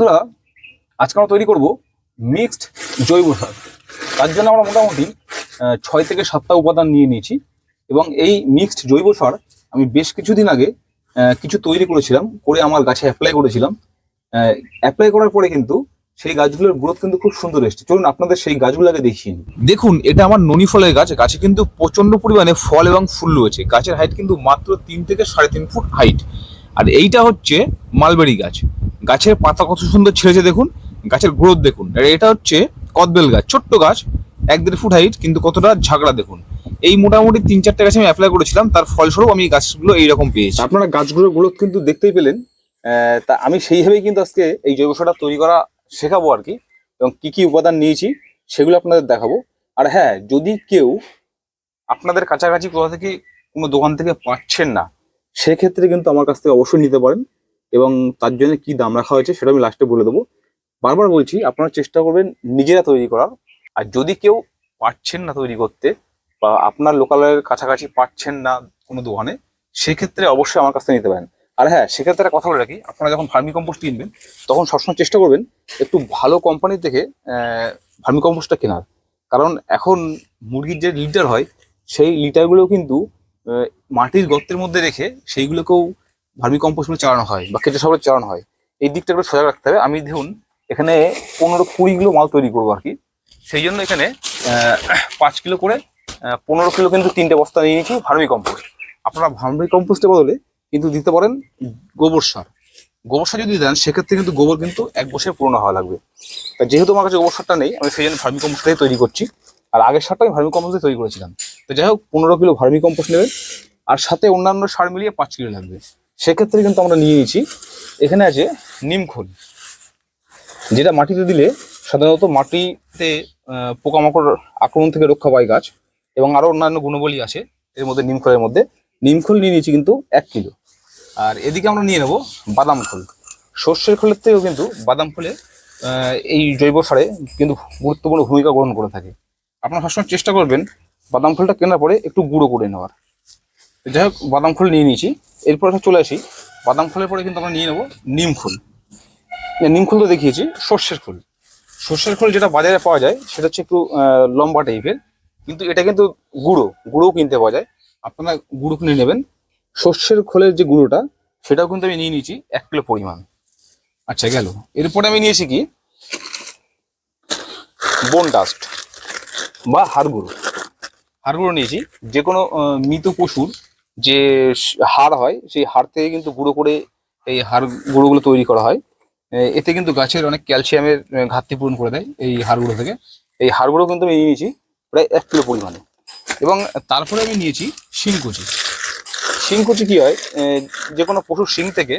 বন্ধুরা, আজকে আমরা তৈরি করব মিক্সড জৈব সার। তার জন্য আমরা মোটামুটি ছয় থেকে সাতটা উপাদান নিয়ে নিয়েছি এবং এই মিক্সড জৈব সার আমি বেশ কিছুদিন আগে কিছু তৈরি করেছিলাম, করে আমার গাছে অ্যাপ্লাই করেছিলাম। অ্যাপ্লাই করার পরে কিন্তু সেই গাছগুলোর গ্রোথ কিন্তু খুব সুন্দর এসেছে। চলুন আপনাদের সেই গাছগুলোকে দেখিয়ে নিই। দেখুন, এটা আমার ননি ফলের গাছ। গাছে কিন্তু প্রচণ্ড পরিমাণে ফল এবং ফুল রয়েছে। গাছের হাইট কিন্তু মাত্র তিন থেকে সাড়ে তিন ফুট হাইট আর এইটা হচ্ছে মালবেরি গাছ। গাছের পাতা কত সুন্দর ছেড়েছে দেখুন, গাছের গ্রোথ দেখুন। এটা হচ্ছে কদবেল গাছ, ছোট্ট গাছ, এক দেড় ফুট হাইট কিন্তু কতটা ঝাগড়া দেখুন। এই মোটামুটি তিন চারটে গাছে আমি অ্যাপ্লাই করেছিলাম, তার ফলস্বরূপ আমি গাছগুলো এইরকম পেয়েছি। আপনারা গাছগুলোর গ্রোথ কিন্তু দেখতেই পেলেন। তা আমি সেইভাবেই কিন্তু আজকে এই জৈব সারটা তৈরি করা শেখাবো আর কি, এবং কি কি উপাদান নিয়েছি সেগুলো আপনাদের দেখাবো। আর হ্যাঁ যদি কেউ আপনাদের কাছাকাছি কোথা থেকে কোনো দোকান থেকে পাচ্ছেন না, সেক্ষেত্রে কিন্তু আমার কাছ থেকে অবশ্যই নিতে পারেন। এবং তার জন্য কি দাম রাখা হয়েছে সেটা আমি লাস্টে বলে দেবো। বারবার বলছি, আপনারা চেষ্টা করবেন নিজেরা তৈরি করার আর যদি কেউ পারছেন না তৈরি করতে বা আপনার লোকালের কাছাকাছি পাচ্ছেন না কোনো দোকানে, সেক্ষেত্রে অবশ্যই আমার কাছ থেকে নিতে পারেন। আর হ্যাঁ সেক্ষেত্রে একটা কথা বলে রাখি, আপনারা যখন ভার্মি কম্পোস্ট কিনবেন, তখন সবসময় চেষ্টা করবেন একটু ভালো কোম্পানি থেকে ভার্মি কম্পোস্টটা কেনার। কারণ এখন মুরগির যে লিটার হয়, সেই লিটারগুলো কিন্তু মাটির গর্তের মধ্যে রেখে সেইগুলোকেও ভার্মি কম্পোস্ট চালানো হয় বা কেটে সবাই চালানো হয়, এই দিকটা একটু সজাগ রাখতে হবে। আমি দেখুন এখানে পনেরো কুড়ি কিলো মাল তৈরি করব আর কি সেই জন্য এখানে পাঁচ কিলো করে পনেরো কিলো কিন্তু তিনটে বস্তা নিয়ে নিয়েছি ভার্মি কম্পোস্ট। আপনারা ভার্মি কম্পোস্টের বদলে কিন্তু দিতে পারেন গোবর সার। গোবর সার যদি দেন, সেক্ষেত্রে কিন্তু গোবর কিন্তু এক বছর পুরনো হওয়া লাগবে। তা যেহেতু আমার কাছে গোবর সারটা নেই, আমি সেই জন্য ভার্মি কম্পোস্টটাই তৈরি করছি। আর আগের সারটা আমি ভার্মি কম্পোস্টে তৈরি করেছিলাম। তো যাই হোক, পনেরো কিলো ভার্মি কম্পোস্ট নেবেন। আর সাথে অন্যান্য সার মিলিয়ে পাঁচ কিলো লাগবে। সেক্ষেত্রে কিন্তু আমরা নিয়ে নিয়েছি। এখানে আছে নিমখোল যেটা মাটিতে দিলে সাধারণত মাটিতে পোকামাকড় আক্রমণ থেকে রক্ষা পায় গাছ এবং আরও অন্যান্য গুণবলী আছে এর মধ্যে নিমখোলের মধ্যে। নিমখোল নিয়ে নিয়েছি কিন্তু এক কিলো। আর এদিকে আমরা নিয়ে নেব বাদাম খোল। সর্ষের খোলের থেকেও কিন্তু বাদাম খোলে এই জৈব সারে কিন্তু গুরুত্বপূর্ণ ভূমিকা গ্রহণ করে থাকে। আপনারা সবসময় চেষ্টা করবেন বাদাম খোলটা কেনার পরে একটু গুঁড়ো করে নেওয়ার। যাই হোক বাদাম খোল নিয়ে নিয়েছি। এরপর চলে আসি। বাদাম খোলের পরে কিন্তু আমরা নিয়ে নেব নিম এ, নিম খোল তো দেখিয়েছি সর্ষের খোল সর্ষের খোল যেটা বাজারে পাওয়া যায় সেটা হচ্ছে একটু লম্বা টাইপের। কিন্তু এটা কিন্তু গুঁড়ো গুঁড়োও কিনতে পাওয়া যায়। আপনারা গুঁড়ো কিনে নেবেন। সর্ষের খোলের যে গুঁড়োটা সেটাও কিন্তু আমি নিয়ে নিয়েছি এক কিলো পরিমাণ। আচ্ছা গেল। এরপরে আমি নিয়েছি কি? বোন ডাস্ট বা হাড় গুঁড়ো হাড় গুঁড়ো নিয়েছি। যে কোনো মৃত পশুর যে হাড় হয়, সেই হাড় থেকে কিন্তু গুঁড়ো করে এই হাড় গুঁড়োগুলো তৈরি করা হয়। এতে কিন্তু গাছের অনেক ক্যালসিয়ামের ঘাটতি পূরণ করে দেয় এই হাড়গুলো থেকে। এই হাড়গুলো কিন্তু আমি নিয়েছি প্রায় এক কিলো পরিমাণে। এবং তারপরে আমি নিয়েছি শিংকুচি। শিংকুচি কি হয় যে কোনো পশুর শিং থেকে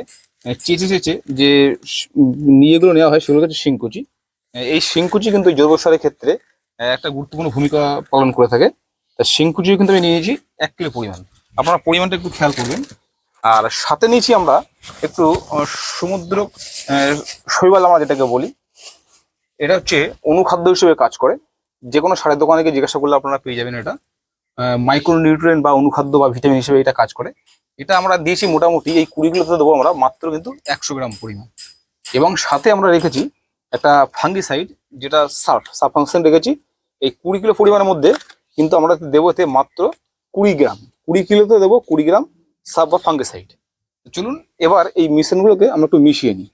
চেঁচে চেঁচে যে নিয়েগুলো নেওয়া হয়, সেগুলো হচ্ছে শিংকুচি। এই শিংকুচি কিন্তু জৈব সারের ক্ষেত্রে একটা গুরুত্বপূর্ণ ভূমিকা পালন করে থাকে। তা শিংকুচিও কিন্তু আমি নিয়েছি এক কিলো পরিমাণ। আপনারা পরিমাণটা একটু খেয়াল করবেন। আর সাথে নিয়েছি আমরা একটু সমুদ্র শৈবাল আমরা যেটাকে বলি, এটা হচ্ছে অনুখাদ্য হিসেবে কাজ করে। যে কোনো সারের দোকানে গিয়ে জিজ্ঞাসা করলে আপনারা পেয়ে যাবেন এটা। মাইক্রো নিউট্রিয়েন্ট বা অনুখাদ্য বা ভিটামিন হিসেবে এটা কাজ করে। এটা আমরা দিয়েছি মোটামুটি, এই কুড়িগুলোতে দেবো আমরা, মাত্র কিন্তু একশো গ্রাম পরিমাণ। এবং সাথে আমরা রেখেছি একটা ফাঙ্গিসাইড যেটা সার্ফ সার্ফ ফাংশন রেখেছি। এই কুড়ি কিলো পরিমাণের মধ্যে কিন্তু আমরা দেবো এতে মাত্র কুড়ি গ্রাম। কুড়ি কিলোতে দেবো কুড়ি গ্রাম সাব বা ফাঙ্গিসাইড চলুন এবার এই মিশ্রণগুলোকে আমরা একটু মিশিয়ে নিই।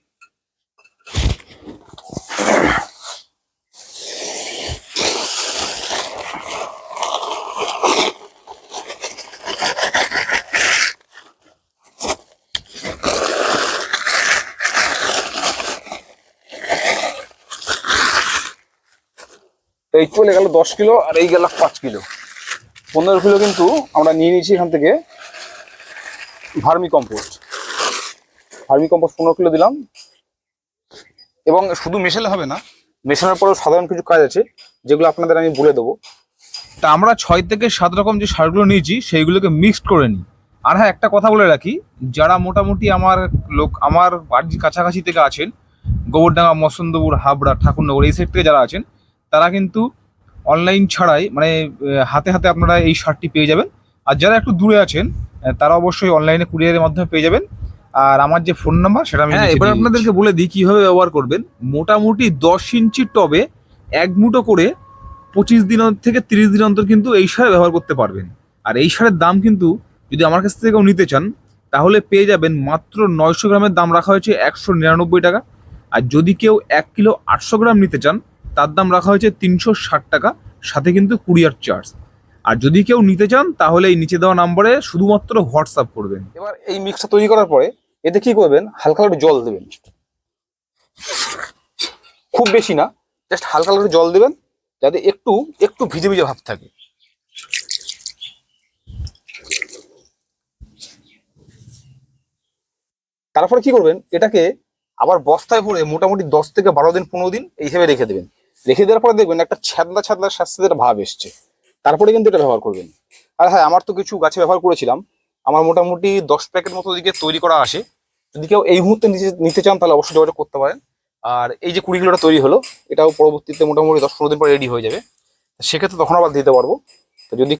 এই চলে গেল দশ কিলো আর এই গেল পাঁচ কিলো। পনেরো কিলো কিন্তু আমরা নিয়ে নিয়েছি এখান থেকে ভার্মি কম্পোস্ট ভার্মি কম্পোস্ট পনেরো কিলো দিলাম। এবং শুধু মেশালে হবে না, মেশানোর পরেও সাধারণ কিছু কাজ আছে, যেগুলো আপনাদের আমি বলে দেবো। তা আমরা ছয় থেকে সাত রকম যে সারগুলো নিয়েছি, সেইগুলোকে মিক্সড করে নিই। আর হ্যাঁ একটা কথা বলে রাখি, যারা মোটামুটি আমার লোক, আমার বাড়ির কাছাকাছি থেকে আছেন, গোবরডাঙ্গা, মসন্দপুর, হাবড়া, ঠাকুরনগর, এই সাইড থেকে যারা আছেন, তারা কিন্তু অনলাইন ছাড়াই মানে হাতে হাতে আপনারা এই শার্টটি পেয়ে যাবেন। আর যারা একটু দূরে আছেন তারা অবশ্যই অনলাইনে কুরিয়ারের মাধ্যমে পেয়ে যাবেন। আর আমার যে ফোন নাম্বার সেটা আমি হ্যাঁ এবার আপনাদেরকে বলে দিই কীভাবে ব্যবহার করবেন। মোটামুটি দশ ইঞ্চি টবে এক মুঠো করে পঁচিশ দিন থেকে তিরিশ দিন অন্তর কিন্তু এই সার ব্যবহার করতে পারবেন। আর এই সারের দাম কিন্তু যদি আমার কাছ থেকেও নিতে চান তাহলে পেয়ে যাবেন মাত্র নয়শো গ্রামের দাম রাখা হয়েছে একশো নিরানব্বই টাকা। আর যদি কেউ এক কিলো আটশো গ্রাম নিতে চান তার দাম রাখা হয়েছে তিনশো ষাট টাকা, সাথে কিন্তু কুরিয়ার চার্জ আর যদি কেউ নিতে চান, তাহলে এই নিচে দেওয়া নাম্বারে শুধুমাত্র হোয়াটসঅ্যাপ করবেন। এবার এই মিক্সটা তৈরি করার পরে এতে কি করবেন? হালকা একটু জল দেবেন। খুব বেশি না জাস্ট হালকা একটু জল দেবেন, যাতে একটু একটু ভিজে ভিজে ভাব থাকে। তারপরে কি করবেন? এটাকে আবার বস্তায় ভরে মোটামুটি দশ থেকে বারো দিন, পনেরো দিন এই হিসেবে রেখে দেবেন। রেখে দেওয়ার পরে দেখবেন একটা ছ্যাদলা ছ্যাদলা স্বাস্থ্যের ভাব এসছে। তারপরে কিন্তু এটা ব্যবহার করবেন। আর হ্যাঁ আমার তো কিছু গাছে ব্যবহার করেছিলাম। আমার মোটামুটি দশ প্যাকেট মতো দিকে তৈরি করা আসে যদি কেউ এই মুহূর্তে নিতে চান তাহলে অবশ্যই যোগাযোগ করতে পারেন। আর এই যে কুড়ি কিলোটা তৈরি হলো, এটাও পরবর্তীতে মোটামুটি দশ পনেরো দিন পর রেডি হয়ে যাবে। সেক্ষেত্রে তখন আবার দিতে পারব। তো যদি